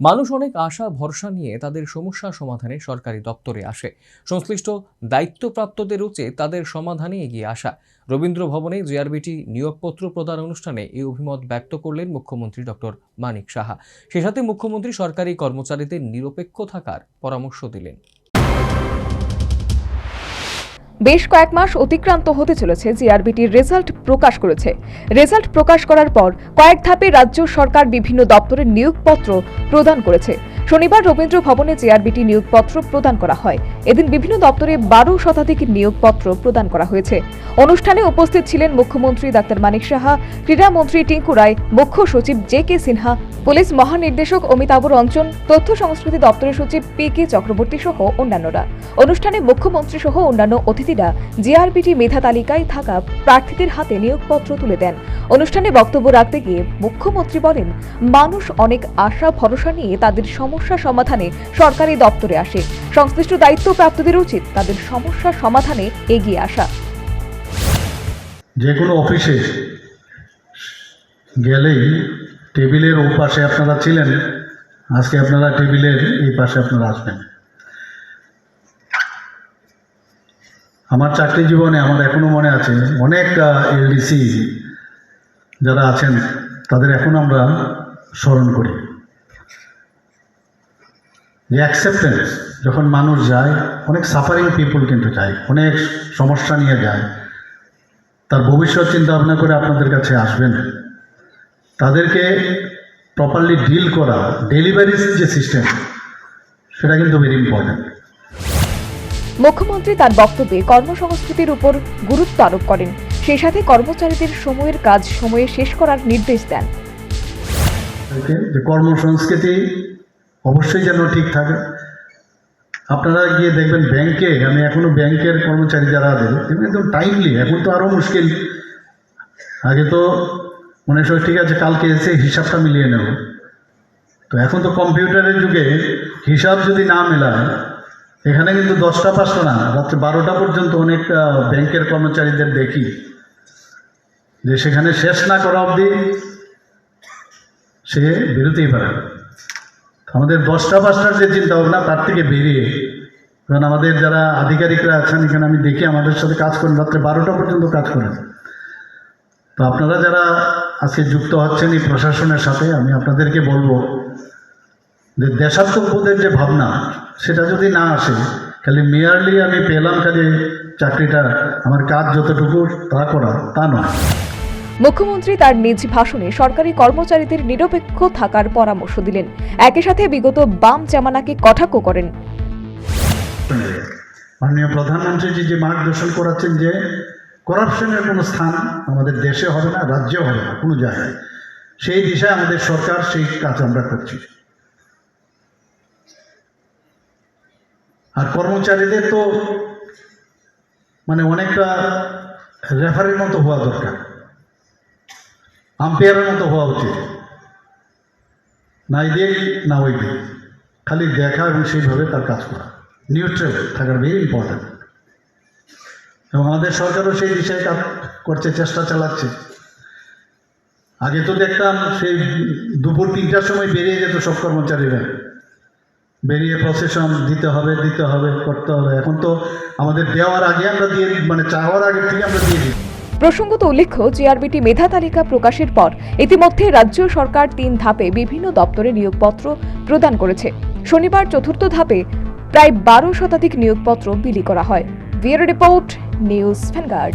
মানুষ অনেক আশা, ভরসা নিয়ে তাদের সমস্যা সমাধানে সরকারি দপ্তরে আসে। সংশ্লিষ্ট দায়িত্বপ্রাপ্তদের উচিত তাদের সমাধানে এগিয়ে আসা। রবীন্দ্র ভবনে জিআরবিটি নিয়োগপত্র প্রদান অনুষ্ঠানে এই অভিমত ব্যক্ত করলেন মুখ্যমন্ত্রী ডক্টর মানিক সাহা। সে সাথে মুখ্যমন্ত্রী সরকারি কর্মচারীদের নিরপেক্ষ থাকার পরামর্শ দিলেন। বেশ কয়েক মাস অতিক্রান্ত হতে চলেছে জিআরবিটির রেজাল্ট প্রকাশ করেছে। রেজাল্ট প্রকাশ করার পর কয়েক ধাপে রাজ্য সরকার বিভিন্ন দপ্তরের নিয়োগপত্র প্রদান করেছে। শনিবার রবীন্দ্র ভবনে জিআরবিটি নিয়োগপত্র প্রদান করা হয়। এদিন বিভিন্ন দপ্তরে বারো শতাধিক নিয়োগপত্র প্রদান করা হয়েছে। অনুষ্ঠানে উপস্থিত ছিলেন মুখ্যমন্ত্রী ডাক্তার মানিক সাহা ক্রীড়ামন্ত্রী টিঙ্কু রায়, মুখ্য সচিব জে কে সিনহা, পুলিশ মহানির্দেশক অমিতাভ রঞ্জন তথ্য সংস্কৃতি দপ্তরের সচিব পি কে চক্রবর্তী সহ অন্যান্যরা। অনুষ্ঠানে মুখ্যমন্ত্রী সহ অন্যান্য অতিথিরা জিআরবিটি মেধা তালিকায় থাকা প্রার্থীদের হাতে নিয়োগপত্র তুলে দেন। অনুষ্ঠানে বক্তব্য রাখতে গিয়ে মুখ্যমন্ত্রী বলেন, মানুষ অনেক আশা, ভরসা নিয়ে তাদের সমস্যা সমাধানে সরকারি দপ্তরে আসে। সংশ্লিষ্ট দায়িত্বপ্রাপ্তদের উচিত তাদের সমস্যা সমাধানে এগিয়ে আসা। যে কোনো অফিসে গেলেই টেবিলের ও পাশে আপনারা ছিলেন, আজকে আপনারা টেবিলের এই পাশে আপনারা আসবেন। আমার চাকরি জীবনে আমার এখনও মনে আছে অনেক এলডিসি যারা আছেন, তাদের এখন আমরা স্মরণ করি। যে অ্যাকসেপ্টেন্স যখন মানুষ যায়, অনেক সাফারিং পিপুল কিন্তু যায়, অনেক সমস্যা নিয়ে যায়। তার ভবিষ্যৎ চিন্তা ভাবনা করে আপনাদের কাছে আসবেন। তাদেরকে প্রপারলি ডিল করা ডেলিভারি যে সিস্টেম সেটা কিন্তু ভেরি ইম্পর্ট্যান্ট মুখ্যমন্ত্রী তার বক্তব্যে কর্মসংস্কৃতির উপর গুরুত্ব আরোপ করেন। সেই সাথে কর্মচারীদের সময়ের কাজ সময়ে শেষ করার নির্দেশ দেন। কর্মসংস্কৃতি অবশ্যই যেন ঠিক থাকে। আপনারা গিয়ে দেখবেন ব্যাংকে, আমি এখনও ব্যাংকের কর্মচারী যারা আছে এগুলো একদম টাইমলি এখন তো আরও মুশকিল। আগে তো মনে হয় ঠিক আছে, কালকে এসে হিসাবটা মিলিয়ে নেব। তো এখন তো কম্পিউটারের যুগে হিসাব যদি না মেলায় এখানে কিন্তু দশটা পাঁচটা না, রাত্রে বারোটা পর্যন্ত অনেক ব্যাংকের কর্মচারীদের দেখি। যে সেখানে শেষ না করা অবধি সে বেরোতেই পারে আমাদের দশটা পাঁচটার যে চিন্তা ভাবনা তার থেকে বেরিয়ে, কারণ আমাদের যারা আধিকারিকরা আছেন, এখানে আমি দেখি আমাদের সাথে কাজ করেন, রাত্রে বারোটা পর্যন্ত কাজ করেন। তো আপনারা যারা আজকে যুক্ত হচ্ছেন এই প্রশাসনের সাথে, আমি আপনাদেরকে বলব যে দেশাত্মবোধের যে ভাবনা সেটা যদি না আসে খালি মেয়ারলি আমি পেলাম খালি চাকরিটা আমার কাজ যতটুকু তা করা তা নয়। মুখ্যমন্ত্রী তার নিজ ভাষণে সরকারি কর্মচারীদের নিরপেক্ষ থাকার পরামর্শ দিলেন। একই সাথে বিগত বাম জামানাকে কটাক্ষ করেন। মাননীয় প্রধানমন্ত্রীজি যে মার্গদর্শন করাচ্ছেন যে করাপশনের কোনো স্থান আমাদের দেশে হবে না রাজ্যে হবে না কোনো জায়গায়। সেই দিশায় আমাদের সরকার সেই কাজ আমরা করছি। আর কর্মচারীদের তো মানে অনেকটা রেফারির মতো হওয়া দরকার। আম্পায়ারের মতো হওয়া উচিত। না এই দিক, না ওই দিক। খালি দেখা এবং সেইভাবে তার কাজ করা। নিউট্রাল থাকার ভেরি ইম্পর্ট্যান্ট এবং আমাদের সরকারও সেই বিষয়ে কাজ করছে চেষ্টা চালাচ্ছে। আগে তো দেখতাম সেই দুপুর তিনটার সময় বেরিয়ে যেত সব কর্মচারীরা। বেরিয়ে প্রসেশন দিতে হবে দিতে হবে, করতে হবে। এখন তো আমাদের দেওয়ার আগে আমরা দিয়ে মানে চাওয়ার আগে থেকে আমরা দিয়ে দিই। প্রসঙ্গত উল্লেখ্য জিআরবিটি মেধা তালিকা প্রকাশের পর ইতিমধ্যে রাজ্য সরকার তিন ধাপে বিভিন্ন দপ্তরে নিয়োগপত্র প্রদান করেছে। শনিবার চতুর্থ ধাপে প্রায় বারো শতাধিক নিয়োগপত্র বিলি করা হয়। ভিয়ার রিপোর্ট, নিউজ ভ্যানগার্ড।